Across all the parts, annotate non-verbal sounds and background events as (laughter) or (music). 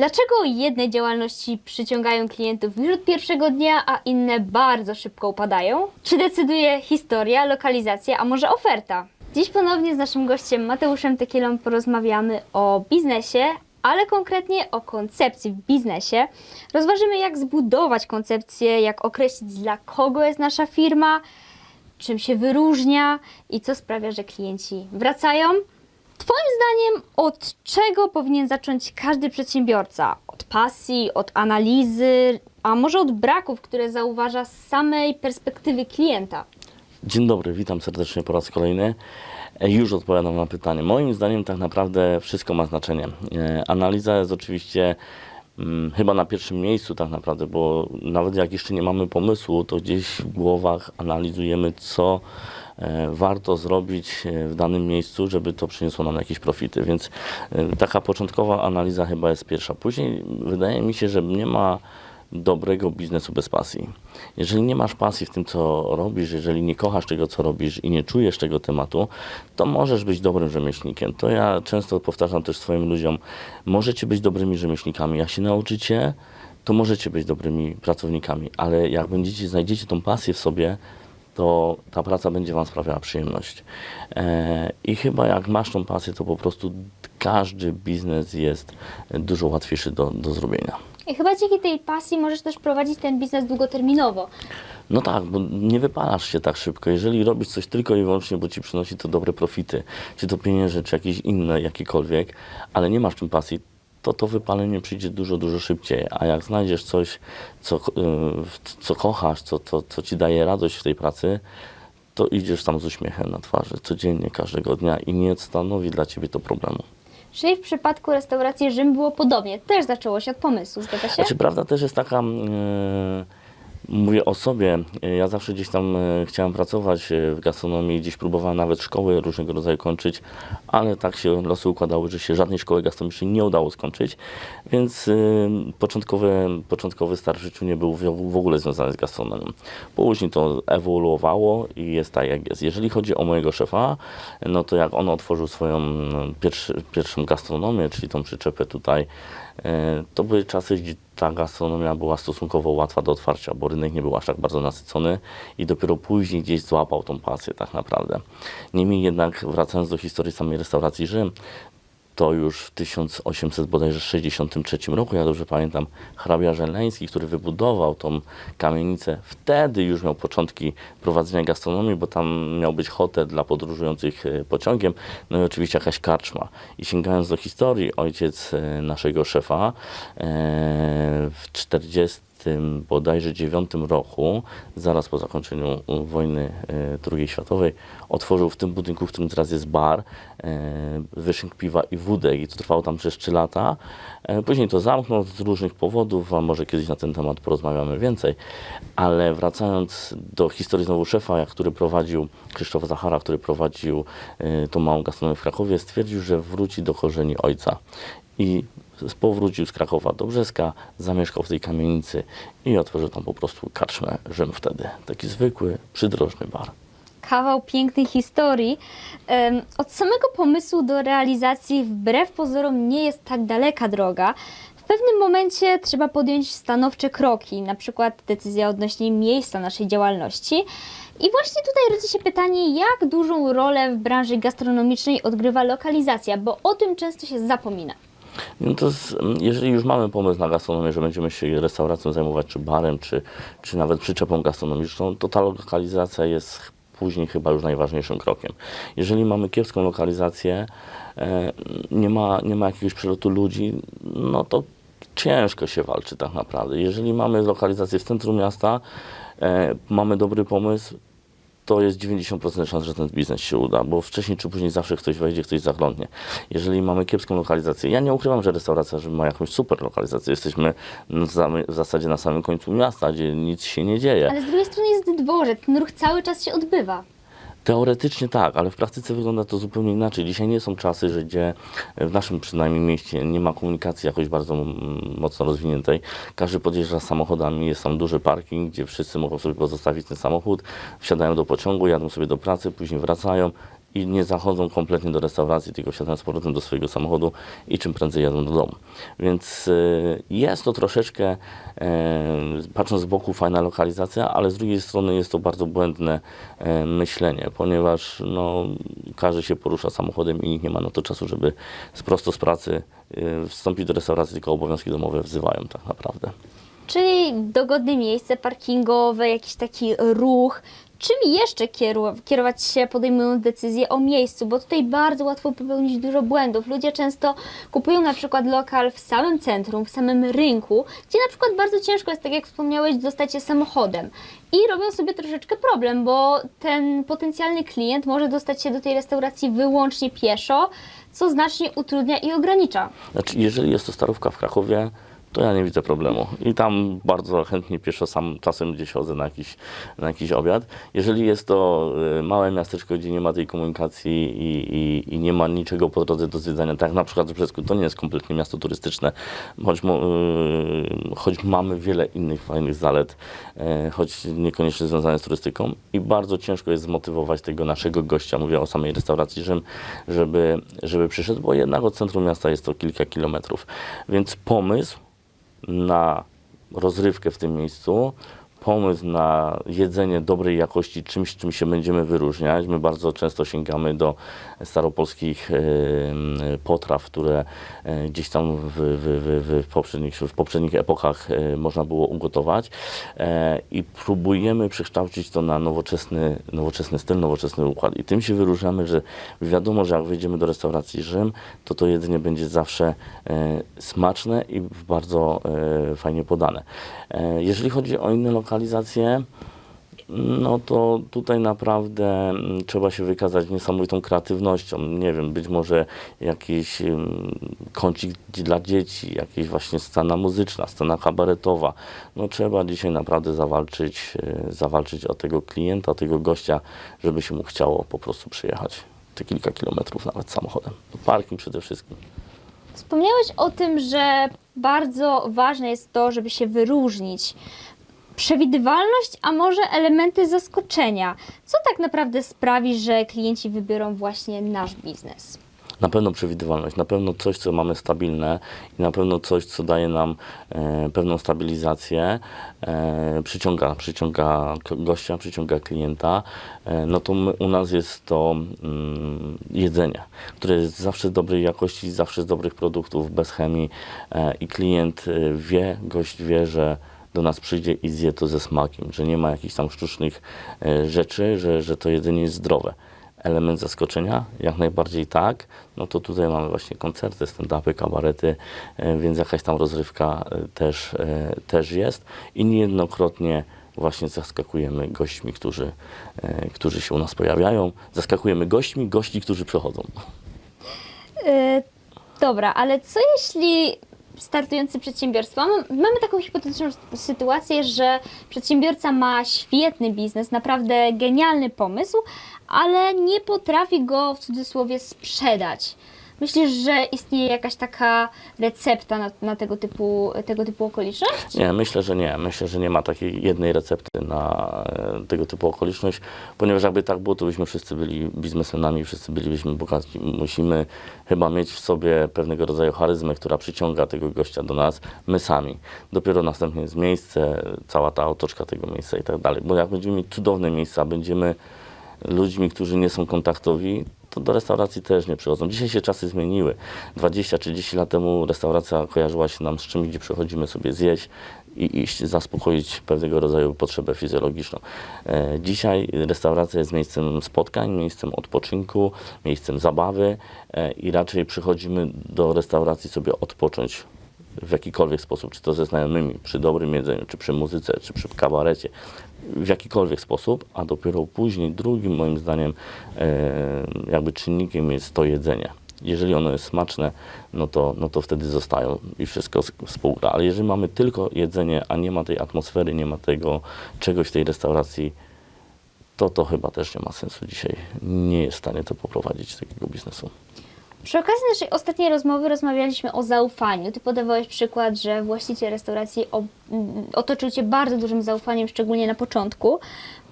Dlaczego jedne działalności przyciągają klientów już od pierwszego dnia, a inne bardzo szybko upadają? Czy decyduje historia, lokalizacja, a może oferta? Dziś ponownie z naszym gościem Mateuszem Tekielą porozmawiamy o biznesie, ale konkretnie o koncepcji w biznesie. Rozważymy, jak zbudować koncepcję, jak określić, dla kogo jest nasza firma, czym się wyróżnia i co sprawia, że klienci wracają. Twoim zdaniem, od czego powinien zacząć każdy przedsiębiorca? Od pasji, od analizy, a może od braków, które zauważa z samej perspektywy klienta? Dzień dobry, witam serdecznie po raz kolejny. E, Już odpowiadam na pytanie. Moim zdaniem tak naprawdę wszystko ma znaczenie. E, Analiza jest oczywiście mm, chyba na pierwszym miejscu tak naprawdę, bo nawet jak jeszcze nie mamy pomysłu, to gdzieś w głowach analizujemy, co warto zrobić e, w danym miejscu, żeby to przyniosło nam jakieś profity. Więc e, taka początkowa analiza chyba jest pierwsza. Później wydaje mi się, że nie ma dobrego biznesu bez pasji. Jeżeli nie masz pasji w tym, co robisz, jeżeli nie kochasz tego, co robisz i nie czujesz tego tematu, to możesz być dobrym rzemieślnikiem. To ja często powtarzam też swoim ludziom, możecie być dobrymi rzemieślnikami. Jak się nauczycie, to możecie być dobrymi pracownikami, ale jak będziecie, znajdziecie tą pasję w sobie, to ta praca będzie Wam sprawiała przyjemność. E, I chyba jak masz tą pasję, to po prostu każdy biznes jest dużo łatwiejszy do, do zrobienia. I chyba dzięki tej pasji możesz też prowadzić ten biznes długoterminowo. No tak, bo nie wypalasz się tak szybko. Jeżeli robisz coś tylko i wyłącznie, bo ci przynosi to dobre profity, czy to pieniądze, czy jakieś inne, jakiekolwiek, ale nie masz w tym pasji, to to wypalenie przyjdzie dużo, dużo szybciej. A jak znajdziesz coś, co, y, co kochasz, co, co, co ci daje radość w tej pracy, to idziesz tam z uśmiechem na twarzy codziennie, każdego dnia i nie stanowi dla ciebie to problemu. Czyli w przypadku restauracji Rzym było podobnie. Też zaczęło się od pomysłu, zgadza się? Znaczy, prawda też jest taka, e, mówię o sobie, ja zawsze gdzieś tam e, chciałem pracować e, w gastronomii, gdzieś próbowałem nawet szkoły różnego rodzaju kończyć, ale tak się losy układały, że się żadnej szkoły gastronomicznej nie udało skończyć, więc e, początkowy, początkowy start w życiu nie był w ogóle związany z gastronomią. Później to ewoluowało i jest tak jak jest. Jeżeli chodzi o mojego szefa, no to jak on otworzył swoją mm, pierwszy, pierwszą gastronomię, czyli tą przyczepę tutaj, To były czasy, gdzie ta gastronomia była stosunkowo łatwa do otwarcia, bo rynek nie był aż tak bardzo nasycony i dopiero później gdzieś złapał tą pasję tak naprawdę. Niemniej jednak, wracając do historii samej restauracji Rzym, to już w 1863 roku, ja dobrze pamiętam, hrabia Żeleński, który wybudował tą kamienicę, wtedy już miał początki prowadzenia gastronomii, bo tam miał być hotel dla podróżujących e, pociągiem, no i oczywiście jakaś karczma. I sięgając do historii, ojciec e, naszego szefa e, w 40 bodajże 9 roku, zaraz po zakończeniu wojny e, II światowej, otworzył w tym budynku, w którym teraz jest bar, e, wyszynk piwa i wódek i to trwało tam przez 3 lata. E, Później to zamknął z różnych powodów, a może kiedyś na ten temat porozmawiamy więcej. Ale wracając do historii znowu szefa, który prowadził, Krzysztof Zachara, który prowadził tą małą gastronomię w Krakowie, stwierdził, że wróci do korzeni ojca. I powrócił z Krakowa do Brzeska, zamieszkał w tej kamienicy i otworzył tam po prostu karczmę Rzym wtedy. Taki zwykły, przydrożny bar. Kawał pięknej historii. Od samego pomysłu do realizacji, wbrew pozorom, nie jest tak daleka droga. W pewnym momencie trzeba podjąć stanowcze kroki, na przykład decyzja odnośnie miejsca naszej działalności. I właśnie tutaj rodzi się pytanie, jak dużą rolę w branży gastronomicznej odgrywa lokalizacja, bo o tym często się zapomina. No to jeżeli już mamy pomysł na gastronomię, że będziemy się restauracją zajmować, czy barem, czy, czy nawet przyczepą gastronomiczną, to ta lokalizacja jest później chyba już najważniejszym krokiem. Jeżeli mamy kiepską lokalizację, e, nie ma, nie ma jakiegoś przelotu ludzi, no to ciężko się walczy tak naprawdę. Jeżeli mamy lokalizację w centrum miasta, e, mamy dobry pomysł, to jest 90% szans, że ten biznes się uda, bo wcześniej czy później zawsze ktoś wejdzie, ktoś zaglądnie. Jeżeli mamy kiepską lokalizację, ja nie ukrywam, że restauracja że ma jakąś super lokalizację. Jesteśmy w zasadzie na samym końcu miasta, gdzie nic się nie dzieje. Ale z drugiej strony jest dworzec, ten ruch cały czas się odbywa. Teoretycznie tak, ale w praktyce wygląda to zupełnie inaczej. Dzisiaj nie są czasy, że gdzie w naszym przynajmniej mieście nie ma komunikacji jakoś bardzo mm, mocno rozwiniętej. Każdy podjeżdża samochodami, jest tam duży parking, gdzie wszyscy mogą sobie pozostawić ten samochód, wsiadają do pociągu, jadą sobie do pracy, później wracają i nie zachodzą kompletnie do restauracji, tylko wsiadają z powrotem do swojego samochodu i czym prędzej jadą do domu. Więc y, jest to troszeczkę, e, patrząc z boku, fajna lokalizacja, ale z drugiej strony jest to bardzo błędne e, myślenie, ponieważ no, każdy się porusza samochodem i nikt nie ma na to czasu, żeby prosto z pracy wstąpić do restauracji, tylko obowiązki domowe wzywają tak naprawdę. Czyli dogodne miejsce parkingowe, jakiś taki ruch. Czym jeszcze kierować się, podejmując decyzję o miejscu? Bo tutaj bardzo łatwo popełnić dużo błędów. Ludzie często kupują na przykład lokal w samym centrum, w samym rynku, gdzie na przykład bardzo ciężko jest, tak jak wspomniałeś, dostać się samochodem. I robią sobie troszeczkę problem, bo ten potencjalny klient może dostać się do tej restauracji wyłącznie pieszo, co znacznie utrudnia i ogranicza. Znaczy, jeżeli jest to starówka w Krakowie, to ja nie widzę problemu. I tam bardzo chętnie pieszo sam czasem gdzieś chodzę na jakiś, na jakiś obiad. Jeżeli jest to y, małe miasteczko, gdzie nie ma tej komunikacji i, i, i nie ma niczego po drodze do zwiedzania, tak na przykład w Brzesku, to nie jest kompletnie miasto turystyczne, choć, y, choć mamy wiele innych fajnych zalet, y, choć niekoniecznie związane z turystyką i bardzo ciężko jest zmotywować tego naszego gościa, mówię o samej restauracji Rzym, żeby, żeby przyszedł, bo jednak od centrum miasta jest to kilka kilometrów. Więc pomysł na rozrywkę w tym miejscu, pomysł na jedzenie dobrej jakości, czymś, czym się będziemy wyróżniać. My bardzo często sięgamy do staropolskich potraw, które e, gdzieś tam w, w, w, w, poprzednich, w poprzednich epokach e, można było ugotować e, i próbujemy przekształcić to na nowoczesny, nowoczesny styl, nowoczesny układ. I tym się wyróżniamy, że wiadomo, że jak wejdziemy do restauracji Rzym, to to jedzenie będzie zawsze smaczne i bardzo fajnie podane. Jeżeli chodzi o inne lokalizacje, no to tutaj naprawdę mm, trzeba się wykazać niesamowitą kreatywnością. Nie wiem, być może jakiś mm, kącik dla dzieci, jakaś właśnie scena muzyczna, scena kabaretowa. No trzeba dzisiaj naprawdę zawalczyć, e, zawalczyć o tego klienta, o tego gościa, żeby się mu chciało po prostu przyjechać te kilka kilometrów nawet samochodem. Parking przede wszystkim. Wspomniałeś o tym, że bardzo ważne jest to, żeby się wyróżnić. Przewidywalność, a może elementy zaskoczenia. Co tak naprawdę sprawi, że klienci wybiorą właśnie nasz biznes? Na pewno przewidywalność, na pewno coś, co mamy stabilne i na pewno coś, co daje nam e, pewną stabilizację, e, przyciąga, przyciąga gościa, przyciąga klienta, e, no to my, u nas jest to mm, jedzenie, które jest zawsze z dobrej jakości, zawsze z dobrych produktów, bez chemii e, i klient e, wie, gość wie, że do nas przyjdzie i zje to ze smakiem, że nie ma jakichś tam sztucznych e, rzeczy, że, że to jedzenie jest zdrowe element zaskoczenia? Jak najbardziej tak. No to tutaj mamy właśnie koncerty, stand-upy, kabarety, e, więc jakaś tam rozrywka e, też, też jest. I niejednokrotnie właśnie zaskakujemy gośćmi, którzy, którzy się u nas pojawiają. Zaskakujemy gośćmi, gości, którzy przychodzą. Dobra, ale co jeśli startujący przedsiębiorstwo, mamy, mamy taką hipotetyczną sytuację, że przedsiębiorca ma świetny biznes, naprawdę genialny pomysł, ale nie potrafi go w cudzysłowie sprzedać. Myślisz, że istnieje jakaś taka recepta na, na tego, typu, tego typu okoliczność? Nie, myślę, że nie. Myślę, że nie ma takiej jednej recepty na e, tego typu okoliczność, ponieważ jakby tak było, to byśmy wszyscy byli biznesmenami, wszyscy bylibyśmy bogaci. Musimy chyba mieć w sobie pewnego rodzaju charyzmę, która przyciąga tego gościa do nas, my sami. Dopiero następnie jest miejsce, cała ta otoczka tego miejsca i tak dalej. Bo jak będziemy mieć cudowne miejsca, będziemy ludźmi, którzy nie są kontaktowi, to do restauracji też nie przychodzą. Dzisiaj się czasy zmieniły. 20-30 lat temu restauracja kojarzyła się nam z czymś, gdzie przychodzimy sobie zjeść i iść zaspokoić pewnego rodzaju potrzebę fizjologiczną. E, Dzisiaj restauracja jest miejscem spotkań, miejscem odpoczynku, miejscem zabawy e, i raczej przychodzimy do restauracji sobie odpocząć w jakikolwiek sposób, czy to ze znajomymi, przy dobrym jedzeniu, czy przy muzyce, czy przy kabarecie, w jakikolwiek sposób, a dopiero później drugim moim zdaniem e, jakby czynnikiem jest to jedzenie. Jeżeli ono jest smaczne, no to, no to wtedy zostają i wszystko współgra. Ale jeżeli mamy tylko jedzenie, a nie ma tej atmosfery, nie ma tego czegoś w tej restauracji, to to chyba też nie ma sensu dzisiaj. Nie jest w stanie to poprowadzić takiego biznesu. Przy okazji naszej ostatniej rozmowy rozmawialiśmy o zaufaniu. Ty podawałeś przykład, że właściciel restauracji mm, otoczył Cię bardzo dużym zaufaniem, szczególnie na początku.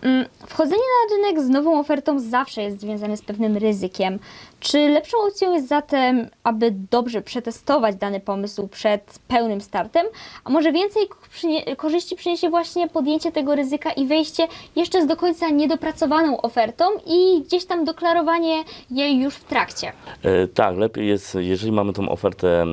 Mm, Wchodzenie na rynek z nową ofertą zawsze jest związane z pewnym ryzykiem. Czy lepszą opcją jest zatem, aby dobrze przetestować dany pomysł przed pełnym startem, a może więcej korzyści przyniesie właśnie podjęcie tego ryzyka i wejście jeszcze z do końca niedopracowaną ofertą i gdzieś tam deklarowanie jej już w trakcie? E, Tak, lepiej jest, jeżeli mamy tą ofertę e,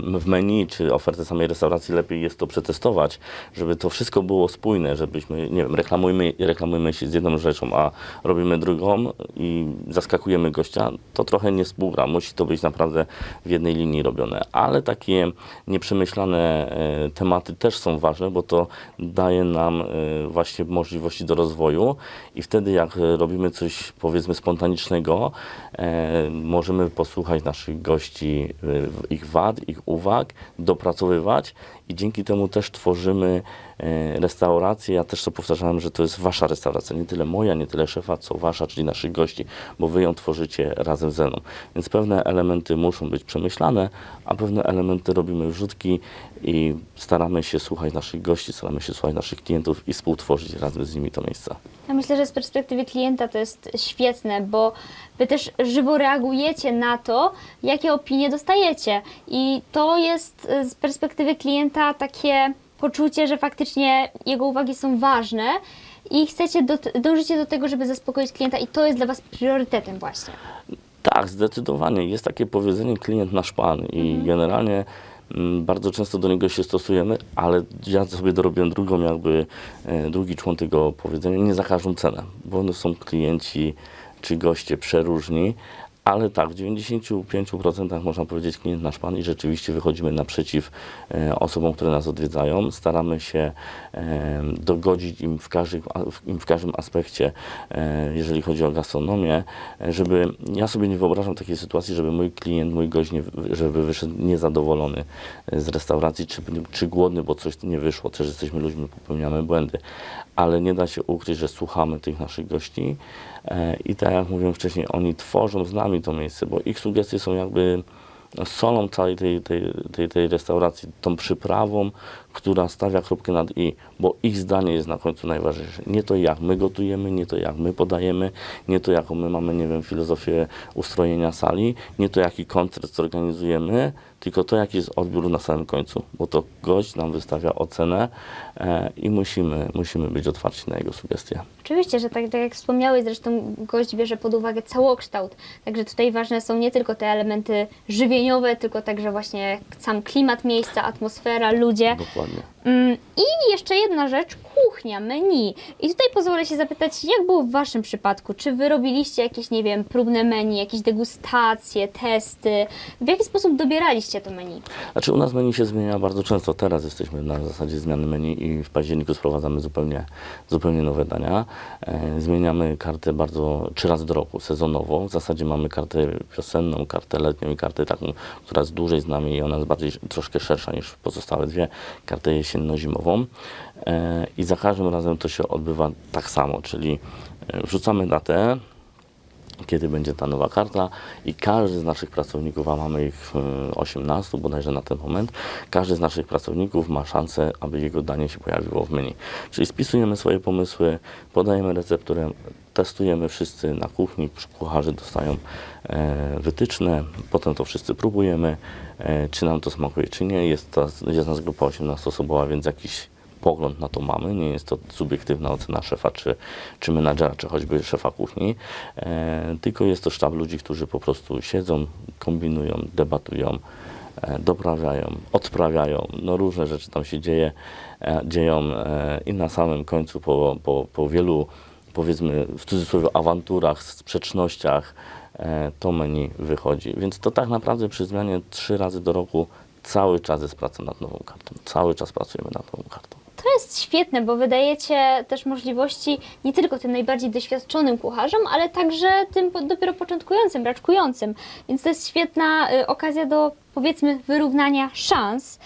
w menu, czy ofertę samej restauracji, lepiej jest to przetestować, żeby to wszystko było spójne, żebyśmy, nie wiem, reklamujemy, reklamujemy się z jedną rzeczą, a robimy drugą i zaskakujemy gościa, to trochę nie współgra. Musi to być naprawdę w jednej linii robione. Ale takie nieprzemyślane e, tematy też są ważne, bo to daje nam e, właśnie możliwości do rozwoju i wtedy jak robimy coś powiedzmy spontanicznego, e, możemy posłuchać naszych gości, ich wad, ich uwag, dopracowywać i dzięki temu też tworzymy e, restaurację. Ja też to powtarzałem, że to jest wasza restauracja, nie tyle moja, nie tyle szefa, co wasza, czyli naszych gości, bo wy ją tworzycie razem ze mną. Więc pewne elementy muszą być przemyślane, a pewne elementy robimy wrzutki i staramy się słuchać naszych gości, staramy się słuchać naszych klientów i współtworzyć razem z nimi to miejsce. Ja myślę, że z perspektywy klienta to jest świetne, bo wy też żywo reagujecie na to, jakie opinie dostajecie. I to jest y, z perspektywy klienta takie poczucie, że faktycznie jego uwagi są ważne i chcecie do, dążycie do tego, żeby zaspokoić klienta i to jest dla was priorytetem właśnie. Tak, zdecydowanie. Jest takie powiedzenie klient nasz pan i generalnie mm, bardzo często do niego się stosujemy, ale ja sobie dorobiłem drugą jakby, e, drugi człon tego powiedzenia, nie za każdą cenę, bo one są klienci czy goście przeróżni, ale tak, w 95% można powiedzieć klient nasz pan i rzeczywiście wychodzimy naprzeciw e, osobom, które nas odwiedzają. Staramy się e, dogodzić im w każdym, im w każdym aspekcie, e, jeżeli chodzi o gastronomię, żeby, ja sobie nie wyobrażam takiej sytuacji, żeby mój klient, mój gość, nie, żeby wyszedł niezadowolony z restauracji, czy, czy głodny, bo coś nie wyszło, też jesteśmy ludźmi, popełniamy błędy, ale nie da się ukryć, że słuchamy tych naszych gości i tak jak mówiłem wcześniej, oni tworzą z nami to miejsce, bo ich sugestie są jakby solą całej tej, tej, tej, tej restauracji, tą przyprawą, która stawia kropkę nad i, bo ich zdanie jest na końcu najważniejsze. Nie to jak my gotujemy, nie to jak my podajemy, nie to jaką my mamy, nie wiem, filozofię ustrojenia sali, nie to jaki koncert zorganizujemy, tylko to jaki jest odbiór na samym końcu, bo to gość nam wystawia ocenę e, i musimy, musimy być otwarci na jego sugestie. Oczywiście, że tak, tak jak wspomniałeś, zresztą gość bierze pod uwagę całokształt. Także tutaj ważne są nie tylko te elementy żywieniowe, tylko także właśnie sam klimat miejsca, atmosfera, ludzie. Dokładnie. Mm, I jeszcze jedna rzecz, kuchnia, menu. I tutaj pozwolę się zapytać, jak było w Waszym przypadku? Czy Wy robiliście jakieś, nie wiem, próbne menu, jakieś degustacje, testy? W jaki sposób dobieraliście to menu? Znaczy u nas menu się zmienia bardzo często. Teraz jesteśmy na zasadzie zmiany menu i w październiku sprowadzamy zupełnie, zupełnie nowe dania. E, zmieniamy kartę bardzo trzy razy do roku, sezonowo. W zasadzie mamy kartę wiosenną, kartę letnią i kartę taką, która jest dłużej z nami i ona jest bardziej troszkę szersza niż pozostałe dwie. Kartę jesienno-zimową. E, I za każdym razem to się odbywa tak samo, czyli e, wrzucamy datę, kiedy będzie ta nowa karta i każdy z naszych pracowników, a mamy ich e, 18 bodajże na ten moment, każdy z naszych pracowników ma szansę, aby jego danie się pojawiło w menu. Czyli spisujemy swoje pomysły, podajemy recepturę, testujemy wszyscy na kuchni, kucharze dostają e, wytyczne, potem to wszyscy próbujemy, e, czy nam to smakuje, czy nie. Jest, to, jest nas grupa 18-osobowa, więc jakiś pogląd na to mamy. Nie jest to subiektywna ocena szefa, czy, czy menadżera, czy choćby szefa kuchni, e, tylko jest to sztab ludzi, którzy po prostu siedzą, kombinują, debatują, e, doprawiają, odprawiają. No różne rzeczy tam się dzieje, e, dzieją e, i na samym końcu po, po, po wielu powiedzmy w cudzysłowie awanturach, sprzecznościach e, to menu wychodzi. Więc to tak naprawdę przy zmianie trzy razy do roku cały czas jest praca nad nową kartą. Cały czas pracujemy nad nową kartą. Jest świetne, bo wydajecie też możliwości nie tylko tym najbardziej doświadczonym kucharzom, ale także tym dopiero początkującym, raczkującym. Więc to jest świetna y, okazja do powiedzmy wyrównania szans.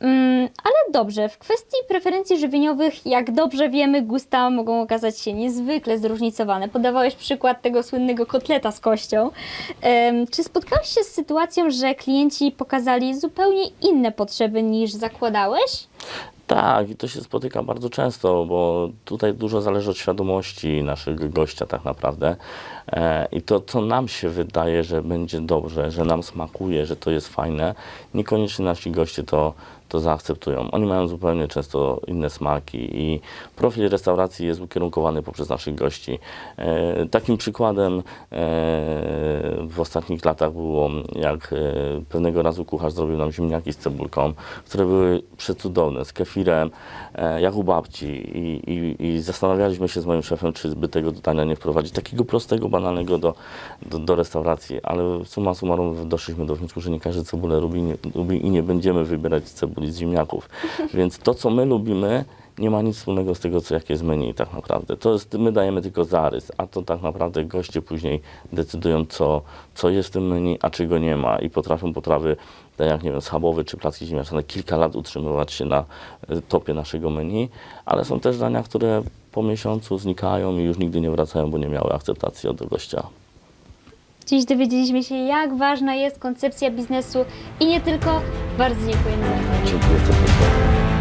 Mm, ale dobrze, w kwestii preferencji żywieniowych, jak dobrze wiemy, gusta mogą okazać się niezwykle zróżnicowane. Podawałeś przykład tego słynnego kotleta z kością. Czy spotkałeś się z sytuacją, że klienci pokazali zupełnie inne potrzeby niż zakładałeś? Tak, i to się spotyka bardzo często, bo tutaj dużo zależy od świadomości naszego gościa tak naprawdę. E, I to, co nam się wydaje, że będzie dobrze, że nam smakuje, że to jest fajne, niekoniecznie nasi goście to, to zaakceptują. Oni mają zupełnie często inne smaki i profil restauracji jest ukierunkowany poprzez naszych gości. E, takim przykładem e, w ostatnich latach było, jak e, pewnego razu kucharz zrobił nam ziemniaki z cebulką, które były przecudowne, z kefirem, jak u babci i, i, i zastanawialiśmy się z moim szefem, czy by tego dania nie wprowadzić, takiego prostego, banalnego do, do, do restauracji, ale summa summarum doszliśmy do wniosku, że nie każdy cebulę lubi, lubi i nie będziemy wybierać cebuli z ziemniaków. (laughs) Więc to, co my lubimy, nie ma nic wspólnego z tego, co jakie jest menu tak naprawdę. To jest, my dajemy tylko zarys, a to tak naprawdę goście później decydują, co, co jest w tym menu, a czego nie ma i potrafią potrawy, tak jak nie wiem, schabowy czy placki ziemniaczane, kilka lat utrzymywać się na y, topie naszego menu, ale są też dania, które po miesiącu znikają i już nigdy nie wracają, bo nie miały akceptacji od gościa. Dziś dowiedzieliśmy się, jak ważna jest koncepcja biznesu i nie tylko. Bardzo. Dziękuję serdecznie.